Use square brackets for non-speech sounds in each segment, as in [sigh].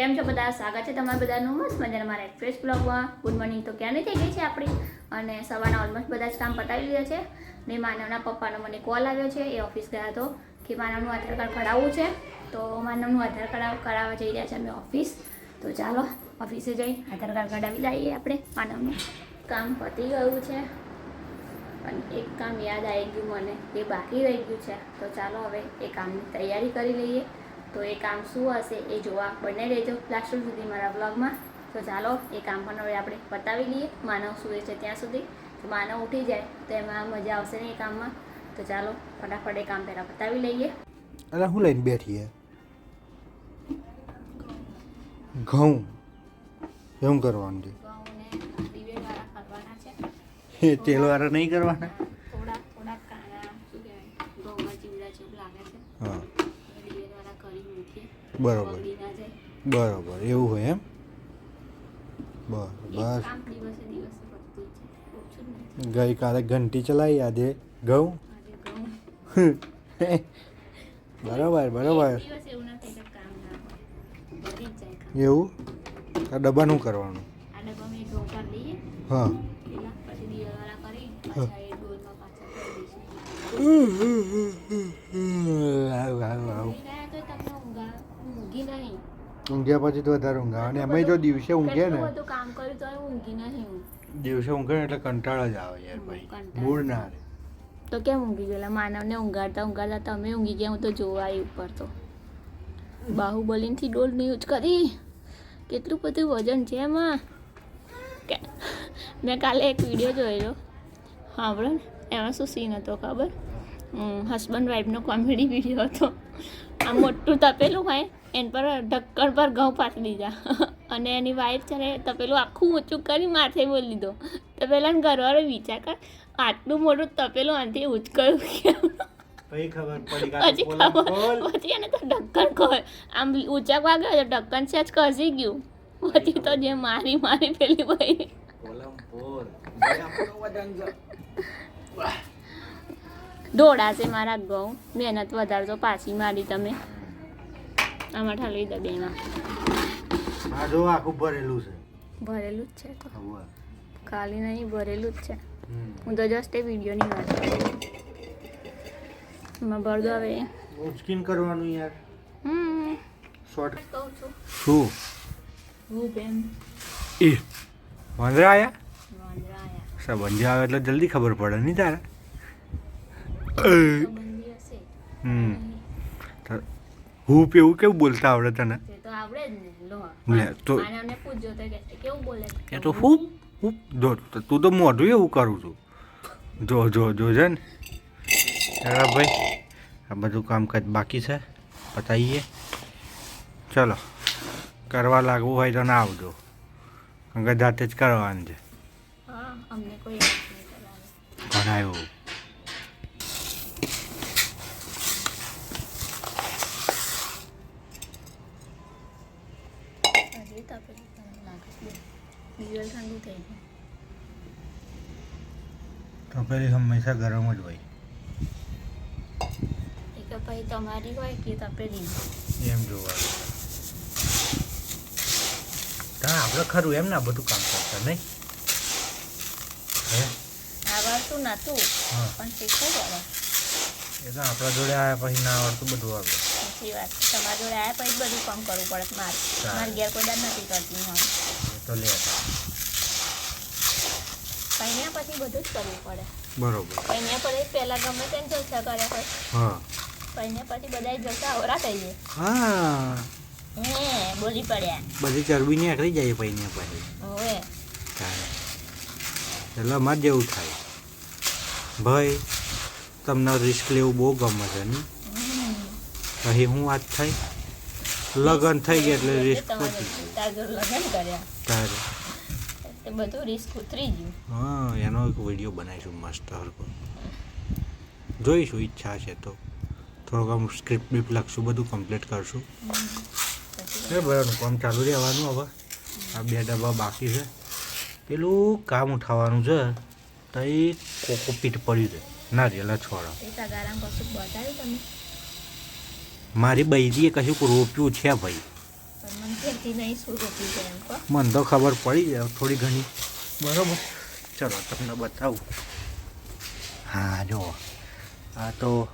છો બધા? સ્વાગત છે તમારા બધાનું મસ્ત મજાના મારા એક્સપ્રેસ બ્લોગમાં ગુડ મોર્નિંગ તો ક્યાંની થઈ ગઈ છે આપણી? અને સવારના ઓલમોસ્ટ બધા જ કામ પતાવી લીધા છે. ને માનવના પપ્પાનો મને કોલ આવ્યો છે. એ ઓફિસ ગયા હતો કે માનવનું આધાર કાર્ડ કઢાવવું છે. તો માનવનું આધાર કાર્ડ કઢાવવા જઈ રહ્યા છે અમે ઓફિસ તો ચાલો ઓફિસે જઈ આધાર કાર્ડ કઢાવી લઈએ આપણે. માનવનું કામ પતી ગયું છે. અને એક કામ યાદ આવી ગયું મને. એ બાકી રહી ગયું છે. તો ચાલો હવે એ કામની તૈયારી કરી લઈએ. તો એ કામ શું હશે એ જોવા બને રહેજો લાસ્ટ સુધી મારા બ્લોગમાં તો ચાલો એ કામ પણ હવે આપણે પતાવી લઈએ. માનવ સૂએ છે ત્યાં સુધી. તો માનવ ઉઠી જાય તો એમાં મજા આવશે ને એ કામમાં. તો ચાલો ફટાફટ એ કામ પહેલાં પતાવી લઈએ. અરે હું લઈને બેઠી ઘઉં. એમ કરવાનું છે. એ તેલવાળા નહીં કરવાના થોડા થોડા કાળા શું કહેવાય ઘઉંમાં જીવડા જેવું લાગે છે હા દિવેલવાળા કરી મૂકીએ બરોબર. બરોબર એવું હોય એમ? નથી ગઈકાલે ઘંટી ચલાવી આજે ઘઉં? [laughs] બરાબર બરાબર. એવું કે કામ ના આ કરવાનું? આ હા. આવ આવ આવ ઊંઘી ગયા તો તમને ઊંઘા ઊંઘી નહીં. ઊંઘ્યા પછી તો વધારે ઊંઘ. આવે અને એમાંય જો દિવસે ઊંઘે ને. બધું કામ કર્યું તો ઊંઘી નહીં હું. દિવસે ઊંઘે ને એટલે કંટાળો જ આવે યાર ભાઈ. મૂળ ના રહે. તો કેમ ઊંઘી ગયેલા? માનવને ઊંઘાડતા ઊંઘાડતા તમે ઊંઘી ગયા હું તો જોવા ઉપર તો. બાહુબલીથી ડોલ નહીં યુઝ કરી. કેટલું બધું વજન છે એમાં? કે- મેં કાલે એક વીડિયો જોયેલો. હા ને એમાં શું સીન હતો ખબર? હસબન્ડ વાઈફનો કોમેડી વીડિયો હતો. આ મોટું તપેલું હોય. એન પર ઢક્કણ પર ઘઉં પાથરી દીધા. [laughs] અને એની વાઈફ છે ને તપેલું આખું ઊંચું કરી માથે બોલી દીધો. તો પેલા ઘરવાળો વિચાર કર આટલું મોટું તપેલું આનાથી ઉચકયું કેમ? પછી ખબર પડી પછી એને તો ઢક્કન ખોલ આમ ઊંચા વાગ્યો તો ઢક્કન છે જ ખસી ગયું. પછી તો જે મારી મારી પેલી ભાઈ દોડાશે મારા ઘઉં. મહેનત વધારજો પાછી મારી તમે. આમાં લઈ દે બેમાં આ જો આખું ભરેલું છે. ભરેલું જ છે તો. ખાલી નહીં ભરેલું જ છે. હું તો જસ્ટ એ વિડીયોની વાત એમાં ભર દો હવે. ઉચકીને કરવાનું યાર. હમ. શોર્ટ કહું છું. શું? હું બેન. એ. વાંદરા આયા? વાંદરા આયા. સંબંધી આવે એટલે જલ્દી ખબર પડે નહીં તારે? હમ. હું એવું કેવું બોલતા આવડે તને? તો આવડે જ ને લો. લે, તો- માનવને પૂછજો તો કેવું બોલે એ તો હૂપ હૂપ જો તો તું તો મોઢું એવું કરું છું. જો જો જો છે ને. ચાલો ભાઈ આ બધું કામકાજ બાકી છે. પતાવીએ ચલો કરવા લાગવું હોય તો ના આવજો. કારણ કે જાતે જ કરવાનું છે. હા અમને કોઈ વાત નહીં કરાવે ભણાયું તમને લાગે છે. દિવેલ ઠંડુ થઈ ગયું. તપેલી હંમેશા ગરમ જ હોય. એ કપાઈ પછી તમારી હોય કે તપેલી એમ જોવા. તા આપણે ખરું એમ ના બધું કામ કરતા નહીં? હે? આવડતું નતું પણ શીખવું પડે. એ તો આપણા જોડે આવ્યા પછી ના આવડતું બધું આવડે. સાચી વાત. તમારા જોડે આવ્યા પછી બધું કામ કરવું પડે. મારે. મારે ઘેર કોઈ દાદ નથી કરતી હોય તો લે. કહીને પછી બધું જ કરવું પડે. બરોબર. કહીને પછી પહેલા ગમે તેને જલસા કર્યા હોય હા. કહીને પછી બધા જલસા ઓરા થઈ જાય. હા. હે બોલી પડ્યા. બધી ચરબી નીકળી જાય પછી પછી એટલે અમારે જેવું થાય. ભાઈ તમને રિસ્ક લેવું બહુ ગમે છે ને? પછી હું વાત થઈ લગન થઈ ગયા એટલે રિસ્ક લગન કર્યા. તારે? તે બધું રિસ્ક ઉતરી ગયું. હા એનો એક વીડિયો બનાવીશું મસ્ત હરકો જોઈશું ઈચ્છા છે તો. થોડોક આમ સ્ક્રિપ્ટ બીપ લખશું બધું કમ્પ્લીટ કરશું. એ બરાબર કામ ચાલુ રહેવાનું હવે. આ બે ડબ્બા બાકી છે. પેલું કામ ઉઠાવવાનું છે. તો એ કોકો પીટ પડ્યું છે. ના રેલા છોડા. તમે? મારી બૈરીએ કશુંક રોપ્યું છે ભાઈ. મને તો ખબર પડી જાય થોડી ઘણી. બરાબર. ચલો તમને બતાવું. હા જો. આ તો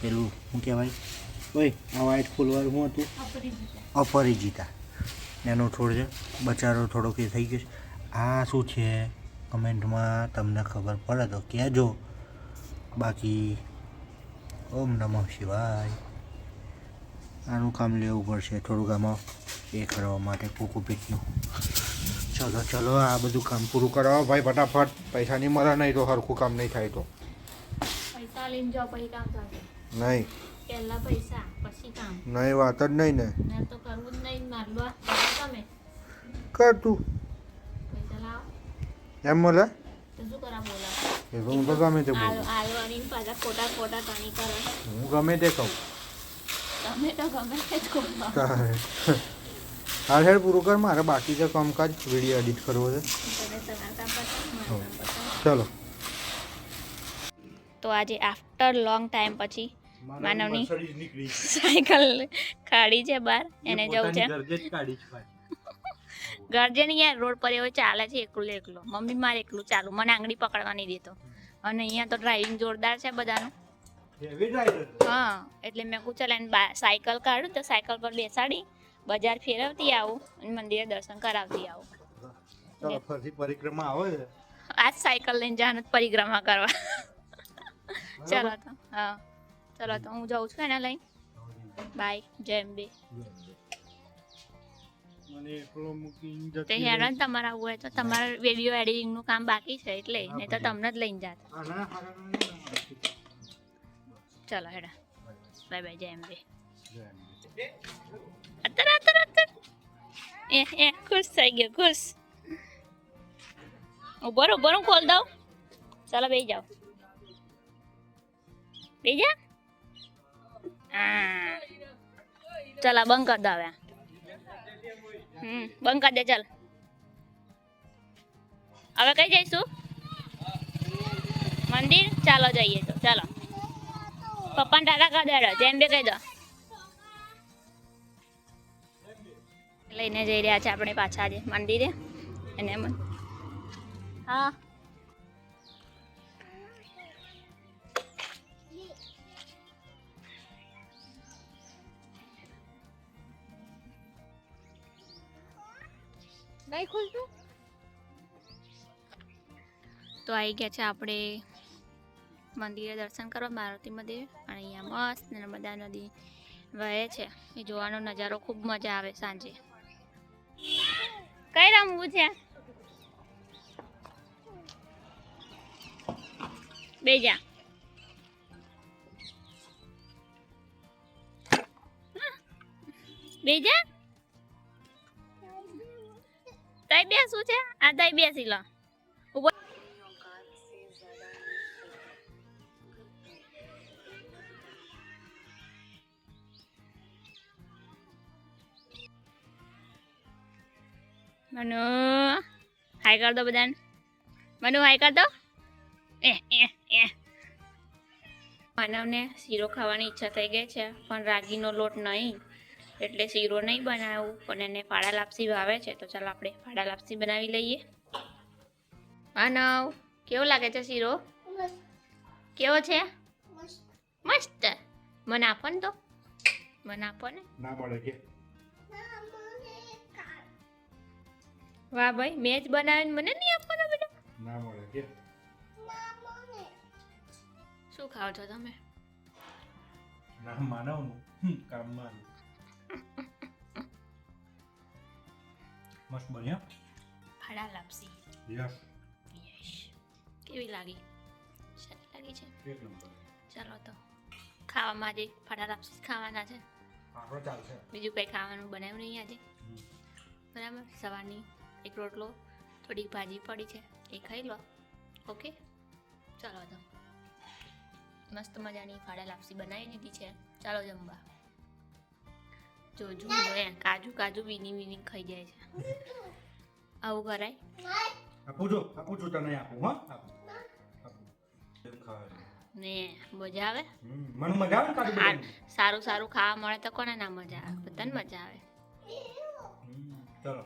પેલું શું કહેવાય? ઓય આ વ્હાઈટ ફૂલવાળું શું હતું? અપરિજિતા. એનો છોડ છે બચારો થોડોક એ થઈ ગયો છે. આ શું છે? કમેન્ટમાં તમને ખબર પડે તો કહેજો. બાકી ઓમ નમઃ શિવાય. આનું કામ લેવું પડશે. થોડુંક આમાં એ કરવા માટે કોકોપીટનું ચલો ચલો આ બધું કામ પૂરું કરાવો ભાઈ ફટાફટ. પૈસા નહીં મળે નહીં તો સરખું કામ નહીં થાય તો. પૈસા લઈને જાઓ પછી કામ થશે. નહીં. પહેલા પૈસા પછી કામ. નહીં વાત જ નહીં ને. તો કરવું જ નહીં તમે કર તું પૈસા લાવો. એમ મળે? હું તો ગમે તે હું ગમે તે કહું. ગમે તે જ હાલ હેડ પૂરું કર મારે બાકી છે કામકાજ. વીડિયો એડિટ કરવો છે. ચલો. તો આજે આફ્ટર લોંગ ટાઈમ પછી માનવની સાયકલ કાઢી છે બહાર એને જવું છે. ગરજે નહીં યાર રોડ પર એવો ચાલે છે એકલું એકલો. મમ્મી મારે એકલું ચાલુ મને આંગળી પકડવા નહીં દેતો. અને અહીંયા તો ડ્રાઇવિંગ જોરદાર છે બધાનું. હા એટલે મેં કહું ચાલ એને બા- સાયકલ કાઢું તો સાયકલ પર બેસાડી બજાર ફેરવતી આવું અને મંદિરે દર્શન કરાવતી આવું ચલો ફરી પરિક્રમા આવે છે આજ સાયકલ લઈને જવાનું જ પરિક્રમા કરવા ચાલો તો હા ચાલો તો હું જાઉં છું એને લઈ બાય જય અંબે તે હેરાન તમારા આવું હોય તો તમારા વીડિયો એડિટિંગનું કામ બાકી છે એટલે નહીં તો તમને જ લઈને જાત. ચાલો હેડા. Bye bye. જય જય અત્યારે અત્તર અત્તર એ એ ખુશ થઈ ગયો ખુશ. ઊભો રહો ઊભો રહો ખોલ દઉં. ચાલો બેસી જાઓ. બેસી જા. હા ચાલ બંધ કર દો હવે. હમ બંધ કર દે ચાલ. હવે કઈ જઈશું? મંદિર? ચાલો જઈએ તો ચાલો. પપ્પાને ટાટા કરી દેડો જેમ બી કહી દો. લઈને જઈ રહ્યા છે આપણે પાછા આજે મંદિરે. અને એમ હા. નહીં ખુલતું? તો આવી ગયા છે આપણે મંદિરે દર્શન કરવા, મારુતિ મંદિર. અને અહીંયા મસ્ત નર્મદા નદી વહે છે. એ જોવાનો નજારો ખૂબ મજા આવે સાંજે. કઈ રમવું છે? બેજા બેજા તઈ બેસું છે? આ તઈ બેસી લો. મનુ હાય કર દો બધાને. મનુ હાય કર દો. એ એ એ. માનવને શીરો ખાવાની ઈચ્છા થઈ ગઈ છે પણ રાગીનો લોટ નહીં. એટલે શીરો નહીં બનાવું પણ એને ફાડા લાપસી ભાવે છે તો ચાલો આપણે ફાડા લાપસી બનાવી લઈએ. માનવ કેવો લાગે છે શીરો? કેવો છે? મસ્ત. મને આપો ને તો. મને આપો ને. ના મળે કે. વાહ ભાઈ મેં જ બનાવીને મને નહીં આપવાનો બેટા ના મળે કે? શું ખાઓ છો તમે? ના માનવનું. કામમાં મસ્ત બન્યા ફાડા લાપસી. યસ. યસ કેવી લાગી? સારી લાગી છે. એક નંબર ચાલો તો ખાવામાં આજે ફાડા લાપસી ખાવાના છે. આપણો ચાલશે. બીજું કંઈ ખાવાનું બનાવ્યું નહીં આજે? બરાબર? સવારની એક રોટલો થોડીક ભાજી પડી છે એ ખાઈ લો. ઓકે ચાલો તો મસ્ત મજાની ફાડા લાપસી બનાવી દીધી છે. ચાલો જમવા. જો જો એ કાજુ કાજુ વીની વીની ખાઈ જાય છે. આવું કરાય? આપું જો આપું છું તને આપું હા. ને મજા આવે? મને મજા આવે કાજુ સારું સારું ખાવા મળે તો કોને ના મજા આવે? બધાને મજા આવે. ચલો